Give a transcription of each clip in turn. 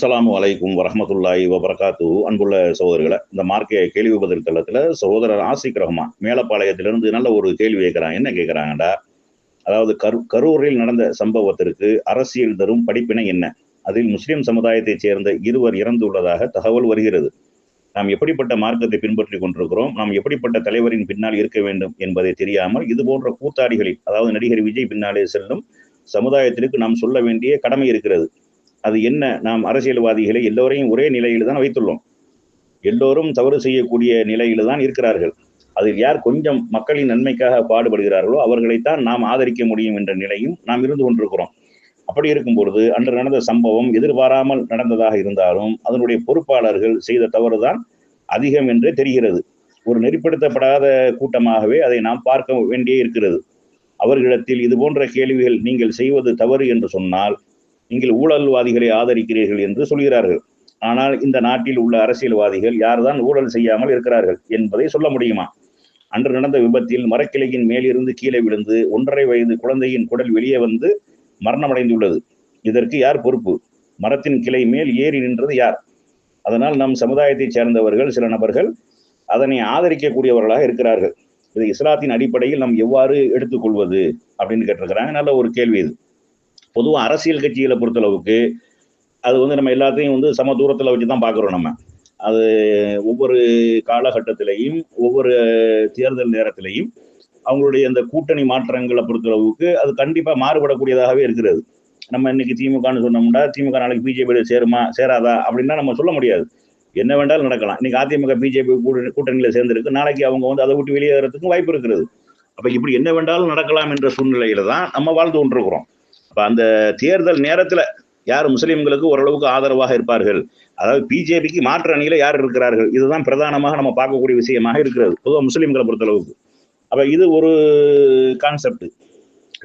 அஸ்ஸலாமு அலைக்கும் வரமத்துல்லாஹி வபரகாத்து. அன்புள்ள சகோதரர்களை இந்த மார்க்க கேள்வி பதில் தளத்துல சகோதரர் ஆசிக் ரஹ்மான் மேலப்பாளையத்திலிருந்து நல்ல ஒரு கேள்வி கேட்கிறாங்க என்ன கேட்கிறாங்கடா? அதாவது கரு கரூரில் நடந்த சம்பவத்திற்கு அரசியல் தரும் படிப்பினை என்ன? அதில் முஸ்லிம் சமுதாயத்தைச் சேர்ந்த இருவர் இறந்துள்ளதாக தகவல் வருகிறது. நாம் எப்படிப்பட்ட மார்க்கத்தை பின்பற்றி கொண்டிருக்கிறோம்? நாம் எப்படிப்பட்ட தலைவரின் பின்னால் இருக்க வேண்டும் என்பதை தெரியாமல் இது போன்ற கூத்தாடிகளில் அதாவது நடிகர் விஜய் பின்னாலே செல்லும் சமுதாயத்திற்கு நாம் சொல்ல வேண்டிய கடமை இருக்கிறது. அது என்ன? நாம் அரசியல்வாதிகளை எல்லோரையும் ஒரே நிலையில் தான் வைத்துள்ளோம். எல்லோரும் தவறு செய்யக்கூடிய நிலையில் தான் இருக்கிறார்கள். அதில் யார் கொஞ்சம் மக்களின் நன்மைக்காக பாடுபடுகிறார்களோ அவர்களைத்தான் நாம் ஆதரிக்க முடியும் என்ற நிலையும் நாம் இருந்து கொண்டிருக்கிறோம். அப்படி இருக்கும் பொழுது அன்று நடந்த சம்பவம் எதிர்பாராமல் நடந்ததாக இருந்தாலும் அதனுடைய பொறுப்பாளர்கள் செய்த தவறுதான் அதிகம் என்றே தெரிகிறது. ஒரு நெறிப்படுத்தப்படாத கூட்டமாகவே அதை நாம் பார்க்க வேண்டியே இருக்கிறது. அவர்களிடத்தில் இது போன்ற கேள்விகள் நீங்கள் செய்வது தவறு என்று சொன்னால் நீங்கள் ஊழல்வாதிகளை ஆதரிக்கிறீர்கள் என்று சொல்கிறார்கள். ஆனால் இந்த நாட்டில் உள்ள அரசியல்வாதிகள் யார்தான் ஊழல் செய்யாமல் இருக்கிறார்கள் என்பதை சொல்ல முடியுமா? அன்று நடந்த விபத்தில் மரக்கிளையின் மேலிருந்து கீழே விழுந்து ஒன்றரை வயது குழந்தையின் குடல் வெளியே வந்து மரணமடைந்துள்ளது. இதற்கு யார் பொறுப்பு? மரத்தின் கிளை மேல் ஏறி நின்றது யார்? அதனால் நம் சமுதாயத்தைச் சேர்ந்தவர்கள் சில நபர்கள் அதனை ஆதரிக்கக்கூடியவர்களாக இருக்கிறார்கள். இது இஸ்லாத்தின் அடிப்படையில் நாம் எவ்வாறு எடுத்துக்கொள்வது அப்படின்னு கேட்டிருக்கிறாங்க. நல்ல ஒரு கேள்வி இது. பொதுவாக அரசியல் கட்சிகளை பொறுத்தளவுக்கு அது வந்து நம்ம எல்லாத்தையும் வந்து சம தூரத்தில் வச்சு தான் பார்க்குறோம் நம்ம. அது ஒவ்வொரு காலகட்டத்திலையும் ஒவ்வொரு தேர்தல் நேரத்திலையும் அவங்களுடைய அந்த கூட்டணி மாற்றங்களை பொறுத்தளவுக்கு அது கண்டிப்பாக மாறுபடக்கூடியதாகவே இருக்கிறது. நம்ம இன்னைக்கு திமுகன்னு சொன்னோம்னா திமுக நாளைக்கு பிஜேபியில் சேருமா சேராதா அப்படின்னா நம்ம சொல்ல முடியாது. என்ன வேண்டாலும் நடக்கலாம். இன்னைக்கு அதிமுக பிஜேபி கூட்டணியில் சேர்ந்திருக்கு. நாளைக்கு அவங்க வந்து அதை விட்டு வெளியேறதுக்கும் வாய்ப்பு இருக்கிறது. அப்போ இப்படி என்ன வேண்டாலும் நடக்கலாம் என்ற சூழ்நிலையில தான் நம்ம வாழ்ந்து கொண்டிருக்கிறோம். அப்போ அந்த தேர்தல் நேரத்தில் யார் முஸ்லீம்களுக்கு ஓரளவுக்கு ஆதரவாக இருப்பார்கள்? அதாவது பிஜேபிக்கு மாற்று அணியில யார் இருக்கிறார்கள்? இதுதான் பிரதானமாக நம்ம பார்க்கக்கூடிய விஷயமாக இருக்கிறது. பொதுவாக முஸ்லீம்களை பொறுத்தளவுக்கு. அப்போ இது ஒரு கான்செப்ட்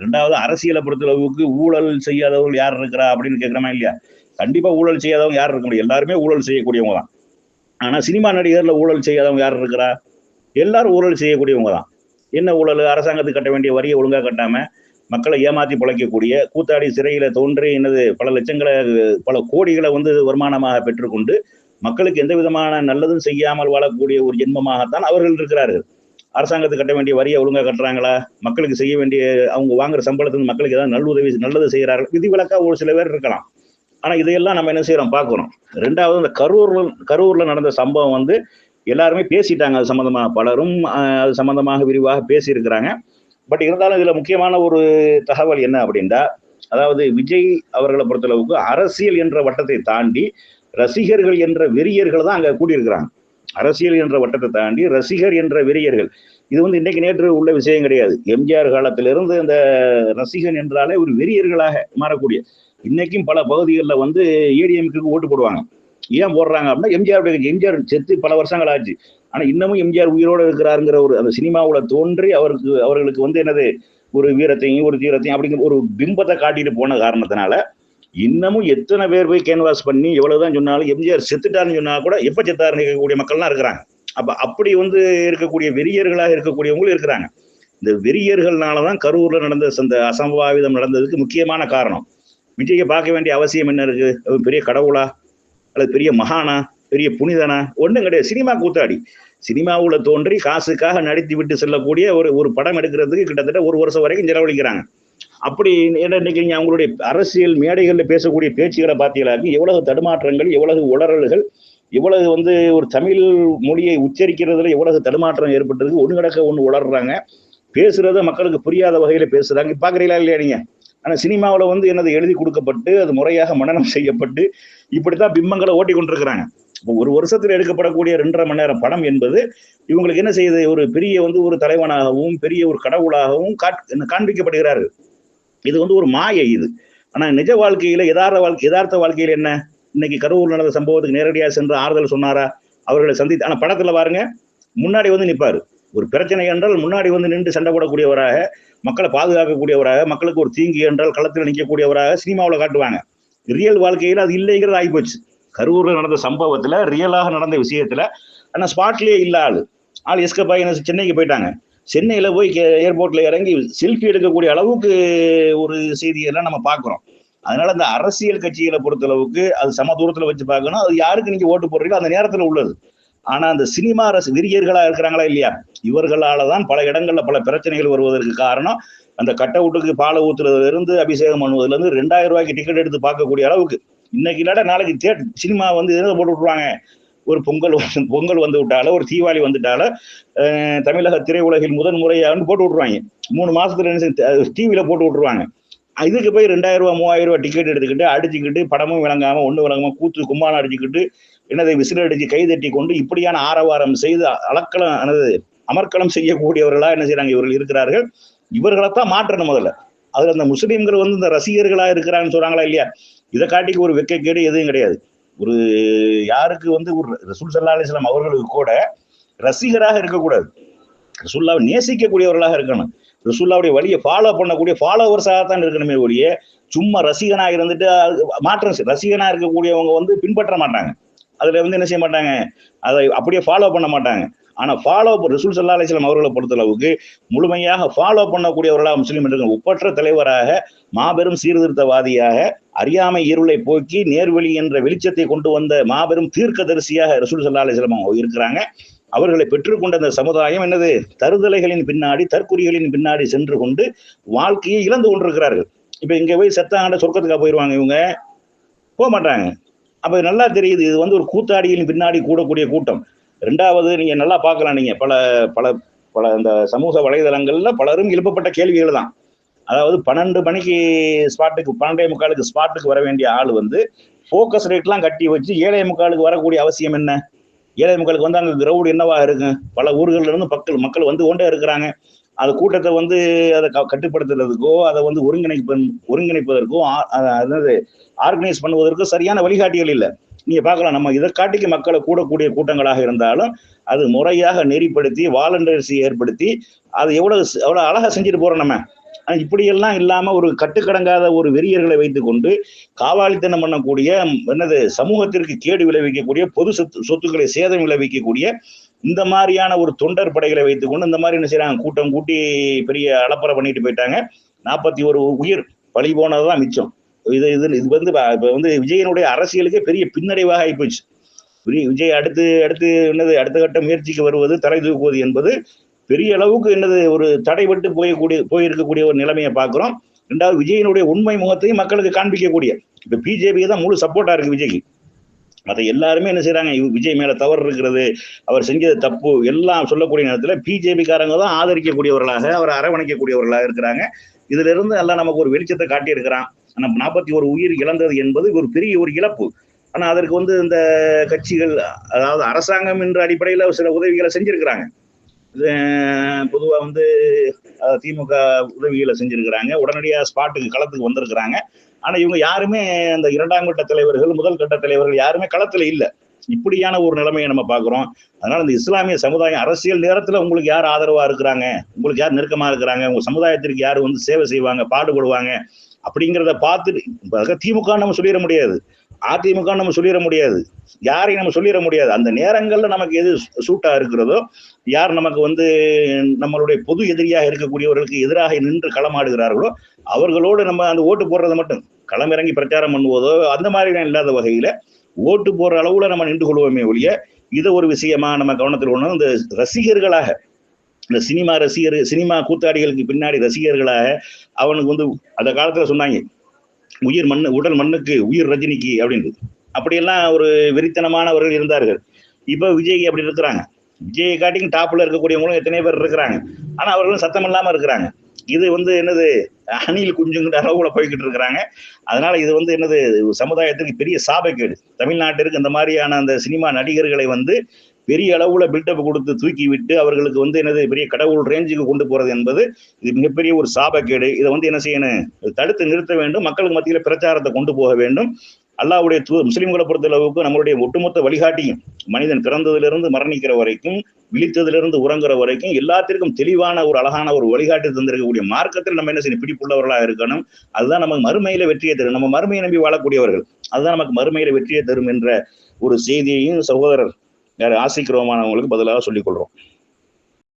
ரெண்டாவது அரசியலை பொறுத்தளவுக்கு ஊழல் செய்யாதவர்கள் யார் இருக்கிறா அப்படின்னு கேட்குறமா இல்லையா? கண்டிப்பாக ஊழல் செய்யாதவங்க யார் இருக்க முடியும்? எல்லாருமே ஊழல் செய்யக்கூடியவங்க தான். ஆனால் சினிமா நடிகரில் ஊழல் செய்யாதவங்க யார் இருக்கிறா? எல்லாரும் ஊழல் செய்யக்கூடியவங்க தான். என்ன ஊழல்? அரசாங்கத்துக்கு கட்ட வேண்டிய வரியை ஒழுங்காக கட்டாமல் மக்களை ஏமாத்தி பிழைக்கக்கூடிய கூத்தாடி சிறையில தோன்றி என்னது பல லட்சங்களை பல கோடிகளை வந்து வருமானமாக பெற்றுக்கொண்டு மக்களுக்கு எந்த விதமான நல்லதும் செய்யாமல் வாழக்கூடிய ஒரு ஜென்மமாகத்தான் அவர்கள் இருக்கிறார்கள். அரசாங்கத்துக்கு கட்ட வேண்டிய வரியை ஒழுங்காக கட்டுறாங்களா? மக்களுக்கு செய்ய வேண்டிய அவங்க வாங்குற சம்பளத்துக்கு மக்களுக்கு ஏதாவது நல்லுதவி நல்லது செய்கிறார்கள். விதிவிலக்கா ஒரு சில பேர் இருக்கலாம். ஆனா இதையெல்லாம் நம்ம என்ன செய்யறோம்? பார்க்குறோம். ரெண்டாவது இந்த கரூர்ல கரூர்ல நடந்த சம்பவம் வந்து எல்லாருமே பேசிட்டாங்க. அது சம்மந்தமாக பலரும் அது சம்மந்தமாக விரிவாக பேசியிருக்கிறாங்க. பட் இருந்தாலும் இதுல முக்கியமான ஒரு தகவல் என்ன அப்படின்னா அதாவது விஜய் அவர்களை பொறுத்தளவுக்கு அரசியல் என்ற வட்டத்தை தாண்டி ரசிகர்கள் என்ற வெறியர்கள் தான் அங்க கூடியிருக்கிறாங்க. அரசியல் என்ற வட்டத்தை தாண்டி ரசிகர் என்ற வெறியர்கள். இது வந்து இன்னைக்கு நேற்று உள்ள விஷயம் கிடையாது. எம்ஜிஆர் காலத்திலிருந்து அந்த ரசிகன் என்றாலே ஒரு வெறியர்களாக மாறக்கூடிய இன்னைக்கும் பல பகுதிகளில் வந்து ஏடிஎம்க்கு ஓட்டு போடுவாங்க. ஏன் போடுறாங்க அப்படின்னா எம்ஜிஆர் எம்ஜிஆர் செத்து பல வருஷங்கள் ஆச்சு. ஆனா இன்னமும் எம்ஜிஆர் உயிரோடு இருக்கிறாருங்கிற ஒரு அந்த சினிமாவில் தோன்றி அவருக்கு அவர்களுக்கு வந்து என்னது? ஒரு வீரத்தையும் ஒரு தீரத்தையும் அப்படிங்கிற ஒரு பிம்பத்தை காட்டிட்டு போன காரணத்தினால இன்னமும் எத்தனை பேர் போய் கேன்வாஸ் பண்ணி எவ்வளவுதான் சொன்னாலும் எம்ஜிஆர் செத்துட்டாருன்னு சொன்னா கூட எப்ப செத்தாருன்னு இருக்கக்கூடிய மக்கள்லாம் இருக்கிறாங்க. அப்ப அப்படி வந்து இருக்கக்கூடிய வெறியர்களாக இருக்கக்கூடியவங்களும் இருக்கிறாங்க. இந்த வெறியர்கள்னாலதான் கரூர்ல நடந்த அந்த அசம்பாவிதம் நடந்ததுக்கு முக்கியமான காரணம். விஜயை பார்க்க வேண்டிய அவசியம் என்ன இருக்கு? பெரிய கடவுளா? அல்லது பெரிய மகானா பெரிய புனிதனா ஒன்றும் கிடையாது. சினிமா கூத்தாடி. சினிமாவில் தோன்றி காசுக்காக நடித்து விட்டு செல்லக்கூடிய ஒரு ஒரு படம் எடுக்கிறதுக்கு கிட்டத்தட்ட ஒரு வருஷம் வரைக்கும் செலவழிக்கிறாங்க. அப்படி இன்னைக்கு அவங்களுடைய அரசியல் மேடைகளில் பேசக்கூடிய பேச்சுகளை பார்த்தீங்களாக்கு எவ்வளவு தடுமாற்றங்கள் எவ்வளவு உளறல்கள் எவ்வளவு வந்து ஒரு தமிழ் மொழியை உச்சரிக்கிறதுல எவ்வளவு தடுமாற்றம் ஏற்பட்டிருக்கு ஒன்று கிடக்க ஒன்று உளர்றாங்க. பேசுறத மக்களுக்கு புரியாத வகையில பேசுறாங்க. பாக்குறீங்களா இல்லையா நீங்க? ஆனா சினிமாவில் வந்து என்னது எழுதி கொடுக்கப்பட்டு அது முறையாக மனநம் செய்யப்பட்டு இப்படித்தான் பிம்பங்களை ஓட்டி கொண்டிருக்கிறாங்க. ஒரு வருஷத்துல எடுக்கப்படக்கூடிய ரெண்டரை மணி நேரம் படம் என்பது இவங்களுக்கு என்ன செய்யுது? ஒரு பெரிய வந்து ஒரு தலைவனாகவும் பெரிய ஒரு கடவுளாகவும் காண்பிக்கப்படுகிறார்கள் இது வந்து ஒரு மாயை இது. ஆனா நிஜ வாழ்க்கையில யதார்த்த வாழ்க்கை யதார்த்த வாழ்க்கையில என்ன? இன்னைக்கு கரூர் நடந்த சம்பவத்துக்கு நேரடியாக சென்று ஆறுதல் சொன்னாரா? அவர்களை சந்தித்து ஆனா படத்துல பாருங்க முன்னாடி வந்து நிப்பாரு. ஒரு பிரச்சனை என்றால் முன்னாடி வந்து நின்று சண்டை போடக்கூடியவராக மக்களை பாதுகாக்கக்கூடியவராக மக்களுக்கு ஒரு தீங்கு என்றால் களத்தில் நிற்கக்கூடியவராக சினிமாவில் காட்டுவாங்க. ரியல் வாழ்க்கையில் அது இல்லைங்கிறது ஆகிப்போச்சு. கரூரில் நடந்த சம்பவத்தில் ரியலாக நடந்த விஷயத்தில் ஆனால் ஸ்பாட்லேயே இல்ல ஆள். ஆள் எஸ்கப் ஆகி சென்னைக்கு போயிட்டாங்க. சென்னையில் போய் ஏர்போர்ட்டில் இறங்கி செல்ஃபி எடுக்கக்கூடிய அளவுக்கு ஒரு செய்தியெல்லாம் நம்ம பார்க்குறோம் அதனால அந்த அரசியல் கட்சிகளை பொறுத்தளவுக்கு அது சம தூரத்தில் வச்சு பார்க்கணும். அது யாருக்கு நீங்கள் ஓட்டு போடுறீங்களோ அந்த நேரத்தில் உள்ளது. ஆனா அந்த சினிமா ரச விரியர்களா இருக்கிறாங்களா இல்லையா? இவர்களால தான் பல இடங்கள்ல பல பிரச்சனைகள் வருவதற்கு காரணம். அந்த கட்ட வீட்டுக்கு பாலை ஊத்துறதுல இருந்து அபிஷேகம் பண்ணுவதுல இருந்து ரெண்டாயிரம் ரூபாய்க்கு டிக்கெட் எடுத்து பார்க்கக்கூடிய அளவுக்கு. இன்னைக்கு இல்லாட நாளைக்கு தே சினிமா வந்து எதில் போட்டு விட்டுருவாங்க? ஒரு பொங்கல் பொங்கல் வந்து விட்டால ஒரு தீபாவளி வந்துட்டால தமிழக திரையுலகில் முதன் முறையாக போட்டு விட்டுருவாங்க. மூணு மாசத்துல டிவியில போட்டு விட்டுருவாங்க. இதுக்கு போய் ரெண்டாயிரம் ரூபா மூவாயிரம் ரூபா டிக்கெட் எடுத்துக்கிட்டு அடிச்சுக்கிட்டு படமும் விளங்காம ஒன்று விளங்காம கூத்து கும்மாளம் அடிச்சுக்கிட்டு என்னதை விசில் அடிச்சு கை தட்டி கொண்டு இப்படியான ஆரவாரம் செய்து அலக்கலம் என்னது அமர்க்களம் செய்யக்கூடியவர்களா என்ன செய்யறாங்க இவர்கள் இருக்கிறார்கள். இவர்களைத்தான் மாற்றணும் முதல்ல. அதுல அந்த முஸ்லீம்கள் வந்து இந்த ரசிகர்களா இருக்கிறாங்கன்னு சொல்றாங்களா இல்லையா? இதை காட்டிக்கு ஒரு வெக்கக்கேடு எதுவும் கிடையாது. ஒரு யாருக்கு வந்து ஒரு ரசூல் சல்லா அலிஸ்லாம் அவர்களுக்கு கூட ரசிகராக இருக்கக்கூடாது. ரசூல்லாவை நேசிக்கக்கூடியவர்களாக இருக்கணும். ரசூல்லாவுடைய வழியை ஃபாலோ பண்ணக்கூடிய ஃபாலோவர்ஸாக தான் இருக்கணுமே ஒழிய சும்மா ரசிகனாக இருந்துட்டு அது மாற்றம் ரசிகனாக இருக்கக்கூடியவங்க வந்து பின்பற்ற மாட்டாங்க. அதில் வந்து என்ன செய்ய மாட்டாங்க? அதை அப்படியே ஃபாலோ பண்ண மாட்டாங்க. ஆனால் ஃபாலோ ரசூல் சல்லா அலிஸ்லாம் அவர்களை பொறுத்தளவுக்கு முழுமையாக ஃபாலோ பண்ணக்கூடியவர்களாக முஸ்லீம் இருக்க ஒப்பற்ற தலைவராக மாபெரும் சீர்திருத்தவாதியாக அறியாமை இருளை போக்கி நேர்வழி என்ற வெளிச்சத்தை கொண்டு வந்த மாபெரும் தீர்க்கதரிசியாக ரசூல் சல்லா அலிஸ்லாம் அவங்க இருக்கிறாங்க. அவர்களை பெற்றுக்கொண்ட அந்த சமுதாயம் என்னது? தருதலைகளின் பின்னாடி தற்குறிகளின் பின்னாடி சென்று கொண்டு வாழ்க்கையை இழந்து கொண்டிருக்கிறார்கள். இப்ப இங்க போய் செத்தாண்ட சொர்க்கத்துக்காக போயிடுவாங்க இவங்க? போக மாட்டாங்க. அப்ப நல்லா தெரியுது. இது வந்து ஒரு கூத்தாடியின் பின்னாடி கூடக்கூடிய கூட்டம். ரெண்டாவது நீங்க நல்லா பார்க்கலாம் நீங்க. பல பல பல இந்த சமூக வலைதளங்கள்ல பலரும் எழுப்பப்பட்ட கேள்விகள் தான் அதாவது பன்னெண்டு மணிக்கு ஸ்பாட்டுக்கு பன்னெண்டே முக்காலுக்கு ஸ்பாட்டுக்கு வர வேண்டிய ஆள் வந்து ஃபோக்கஸ் ரேட்லாம் கட்டி வச்சு ஏழை முக்காலுக்கு வரக்கூடிய அவசியம் என்ன? ஏழை மக்களுக்கு வந்து அங்கே கிரௌடு என்னவாக இருக்கும் பல ஊர்களிலிருந்து மக்கள் மக்கள் வந்து கொண்டே இருக்கிறாங்க. அந்த கூட்டத்தை வந்து அதை க- கட்டுப்படுத்துறதுக்கோ அதை வந்து ஒருங்கிணைப்பு ஒருங்கிணைப்பதற்கோ அதாவது ஆர்கனைஸ் பண்ணுவதற்கோ சரியான வழிகாட்டிகள் இல்லை. நீங்க பார்க்கலாம் நம்ம இதை காட்டிக்கு மக்களை கூடக்கூடிய கூட்டங்களாக இருந்தாலும் அது முறையாக நெறிப்படுத்தி வாலண்டியர்ஸை ஏற்படுத்தி அது எவ்வளவு ஸ்- எவ்வளவு அழகா செஞ்சுட்டு போறோம் நம்ம. இப்படியெல்லாம் இல்லாம ஒரு கட்டுக்கடங்காத ஒரு வெறியர்களை வைத்துக்கொண்டு காவாலித்தனம் பண்ணக்கூடிய என்னது சமூகத்திற்கு கேடு விளைவிக்கக்கூடிய பொது சொத்து சொத்துக்களை சேதம் விளைவிக்கக்கூடிய இந்த மாதிரியான ஒரு தொண்டர் படைகளை வைத்துக்கொண்டு இந்த மாதிரி என்ன செய்யறாங்க கூட்டம் கூட்டி பெரிய அலப்பறை பண்ணிட்டு போயிட்டாங்க. நாற்பத்தி ஒரு உயிர் பழி போனதுதான் மிச்சம். இது இது இது வந்து இப்போ வந்து விஜயனுடைய அரசியலுக்கே பெரிய பின்னடைவாக ஆகிப்போச்சு விஜய் விஜய் அடுத்து அடுத்து என்னது அடுத்த கட்ட முயற்சிக்கு வருவது தலை தூக்குவது என்பது பெரிய அளவுக்கு என்னது ஒரு தடைபட்டு போயக்கூடிய போயிருக்கக்கூடிய ஒரு நிலைமையை பார்க்குறோம். ரெண்டாவது விஜயனுடைய உண்மை முகத்தையும் மக்களுக்கு காண்பிக்கக்கூடிய. இப்போ பிஜேபி தான் முழு சப்போர்ட்டாக இருக்கு விஜய்க்கு. மற்ற எல்லாருமே என்ன செய்கிறாங்க விஜய் மேலே தவறு இருக்கிறது அவர் செஞ்சது தப்பு எல்லாம் சொல்லக்கூடிய நேரத்தில் பிஜேபிக்காரங்க தான் ஆதரிக்கக்கூடியவர்களாக அவர் அரவணைக்கக்கூடியவர்களாக இருக்கிறாங்க. இதிலிருந்து எல்லாம் நமக்கு ஒரு வெளிச்சத்தை காட்டியிருக்கிறான். ஆனால் நாற்பத்தி ஒரு உயிர் இழந்தது என்பது ஒரு பெரிய ஒரு இழப்பு. ஆனால் அதற்கு வந்து இந்த கட்சிகள் அதாவது அரசாங்கம் என்ற அடிப்படையில் சில உதவிகளை செஞ்சிருக்கிறாங்க. இது, வந்து திமுக உதவிகளை செஞ்சிருக்கிறாங்க. உடனடியாக ஸ்பாட்டுக்கு களத்துக்கு வந்திருக்கிறாங்க. ஆனால் இவங்க யாருமே அந்த இரண்டாம் கட்ட தலைவர்கள் முதல் கட்ட தலைவர்கள் யாருமே களத்தில் இல்லை. இப்படியான ஒரு நிலைமையை நம்ம பார்க்குறோம். அதனால இந்த இஸ்லாமிய சமுதாயம் அரசியல் நேரத்தில் உங்களுக்கு யார் ஆதரவாக இருக்கிறாங்க? உங்களுக்கு யார் நெருக்கமாக இருக்கிறாங்க? உங்கள் சமுதாயத்திற்கு யார் வந்து சேவை செய்வாங்க பாடுபடுவாங்க? அப்படிங்கிறத பார்த்துட்டு திமுக நம்ம சொல்லிட முடியாது. அதிமுக நம்ம சொல்லிட முடியாது. யாரையும் நம்ம சொல்லிட முடியாது. அந்த நேரங்கள்ல நமக்கு எது சூட்டா இருக்கிறதோ யார் நமக்கு வந்து நம்மளுடைய பொது எதிரியாக இருக்கக்கூடியவர்களுக்கு எதிராக நின்று களமாடுகிறார்களோ அவர்களோடு நம்ம அந்த ஓட்டு போடுறது மட்டும். களமிறங்கி பிரச்சாரம் பண்ணுவதோ அந்த மாதிரிலாம் இல்லாத வகையில ஓட்டு போடுற அளவுல நம்ம நின்று கொள்வோமே ஒழிய இதை ஒரு விஷயமா நம்ம கவனத்தில் கொண்டு இந்த ரசிகர்களாக இந்த சினிமா ரசிகர் சினிமா கூத்தாடிகளுக்கு பின்னாடி ரசிகர்களாக அவனுக்கு வந்து அந்த காலத்துல சொன்னாங்க உயிர் மண்ணு உடல் மண்ணுக்கு உயிர் ரஜினிக்கு அப்படின்றது. அப்படியெல்லாம் ஒரு வெறித்தனமானவர்கள் இருந்தார்கள். இப்போ விஜய் அப்படி இருக்கிறாங்க. விஜயை காட்டிங் டாப்ல இருக்கக்கூடியவங்களும் எத்தனை பேர் இருக்கிறாங்க. ஆனா அவர்களும் சத்தம் இல்லாம இருக்கிறாங்க. இது வந்து என்னது அணில் குஞ்சுங்கிற அளவுல போய்கிட்டு இருக்கிறாங்க. அதனால இது வந்து என்னது சமுதாயத்துக்கு பெரிய சாபக்கேடு. தமிழ்நாட்டிற்கு இந்த மாதிரியான அந்த சினிமா நடிகர்களை வந்து பெரிய அளவுல பில்டப் கொடுத்து தூக்கி விட்டு அவர்களுக்கு வந்து என்னது பெரிய கடவுள் ரேஞ்சுக்கு கொண்டு போறது என்பது இது மிகப்பெரிய ஒரு சாபக்கேடு. இதை வந்து என்ன செய்யணும்? தடுத்து நிறுத்த வேண்டும். மக்களுக்கு மத்தியில் பிரச்சாரத்தை கொண்டு போக வேண்டும். அல்லாவுடைய தூ பொறுத்த பொறுத்தளவுக்கு நம்மளுடைய ஒட்டுமொத்த வழிகாட்டியும் மனிதன் பிறந்ததிலிருந்து மரணிக்கிற வரைக்கும் விழித்ததிலிருந்து உறங்குற வரைக்கும் எல்லாத்திற்கும் தெளிவான ஒரு அழகான ஒரு வழிகாட்டி தந்திருக்கக்கூடிய மார்க்கத்தில் நம்ம என்ன செய்யணும்? பிடிப்புள்ளவர்களாக இருக்கணும். அதுதான் நமக்கு மறுமையில வெற்றியை தரும். நம்ம மறுமையை நம்பி வாழக்கூடியவர்கள். அதுதான் நமக்கு மறுமையில வெற்றியை தரும் என்ற ஒரு செய்தியையும் சகோதரர் யார் பதிலாக சொல்லிக் கொள்றோம்.